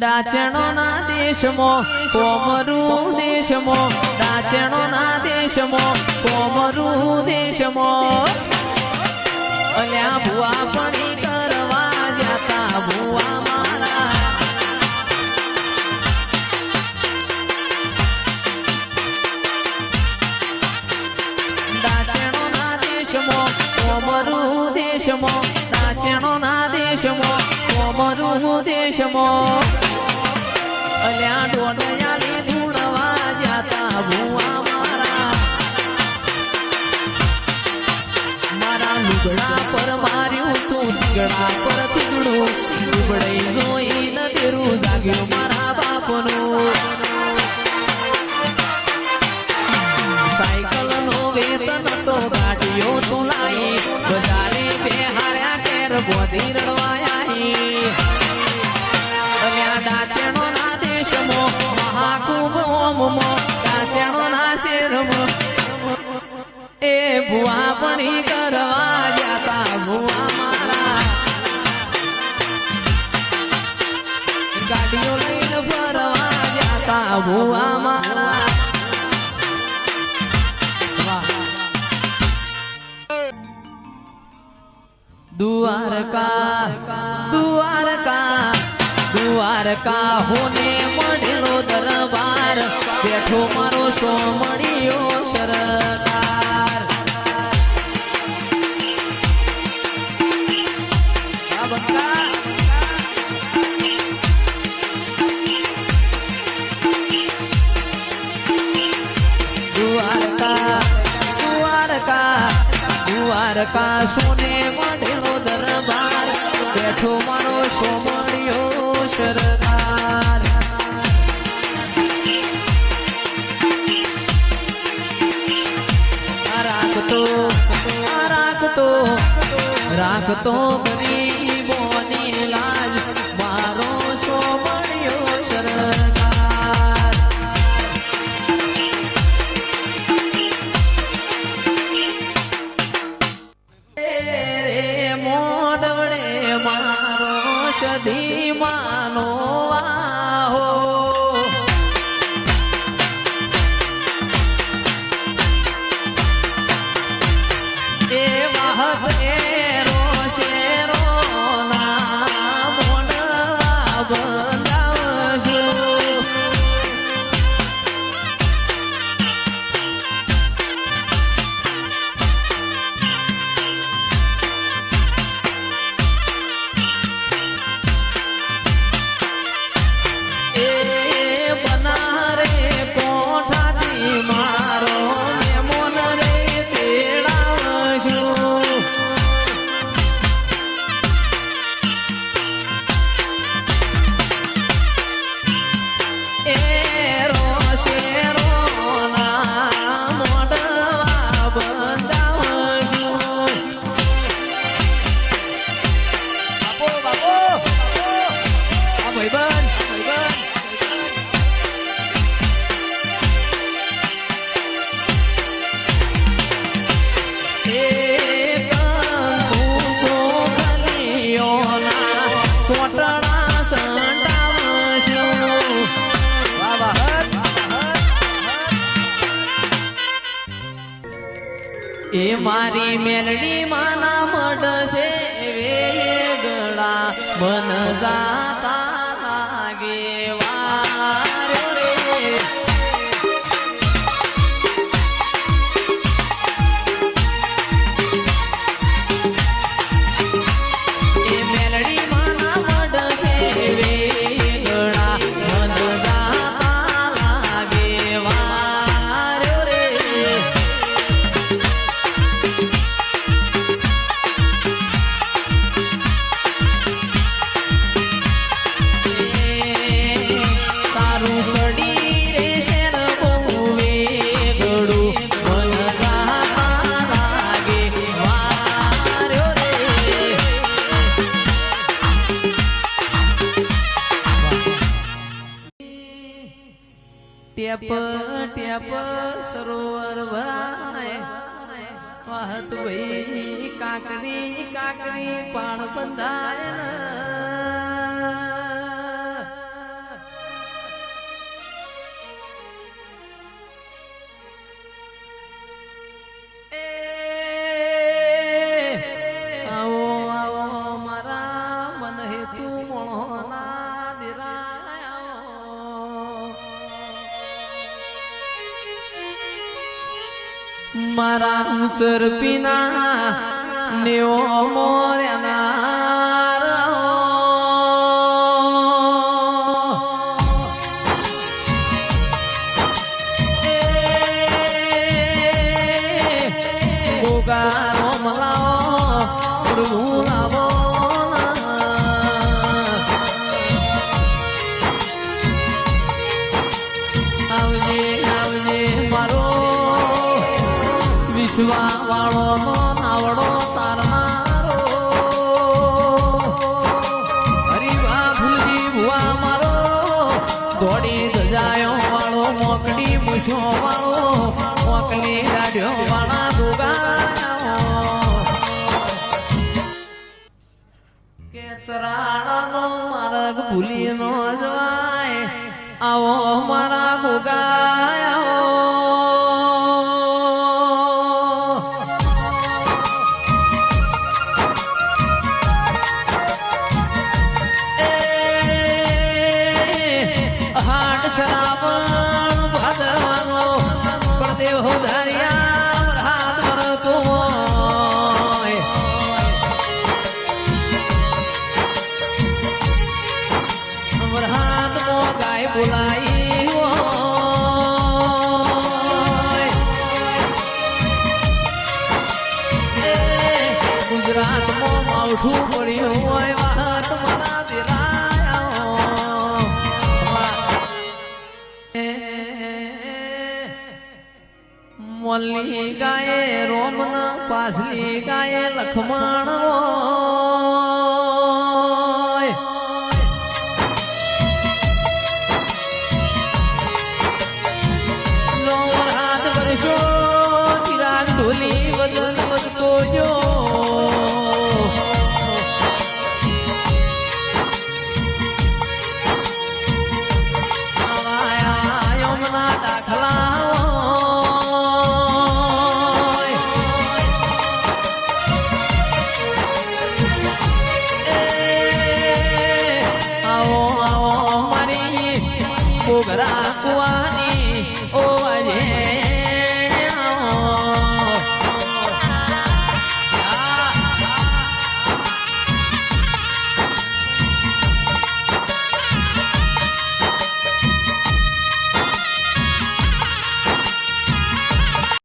ડાચણો ના દેશમો, કોમરું દેશમો ડાચણો ના દેશમો, કોમરું દેશમો. અલ્યા ભુવા પડી કરવા જતા, ભુવા મારા. ડાચણો ના દેશમો, કોમરું દેશમો ડાચણો ના દેશમો, કોમરું દેશમાં. તું ચીગડા પર ચીગડું લુગડાઈ જોઈ ન તેરું જાગ્યું મારા બાપનું સાયકલ નો વેતન તો ગાડીઓ તું લાઈ બજારે બેહાર્યા કેર ગોધી રડવાયા ડાચણો ના દેશમો એ ભુવા પણ કરવા જાતા ભુવા મારા દ્વારકા દ્વારકા દ્વારકા હોને મળેલો દરબાર. બેઠો મારો સો મળ્યો દ્વારકા સોને મળેલો દરબાર. બેઠો મારો સોમણિયો સરદાર. રાખતો રાખતો રાખતો એ મારી મેલડી માના મડશે વેગળા બન જાતા ટેપ સરોવર ભરાય વાહત ભાઈ કાકરી કાકરી પાણ બંધાય મારા ઉસર પીના નેવો મોર્યાના ગોગારો વિશ્વા વાળો નો નાવડો તારનારો હરિવા ભૂલજી ભુવા મારો. દોડી ધજાયો વાળો, મોકડી મૂછો વાળો ભૂલી નો જવાય, આવો મારા ગોગાયો માવઠું પડ્યું હોય વાત મારા ગાયે રોમન પાછલી ગાયે લખમણ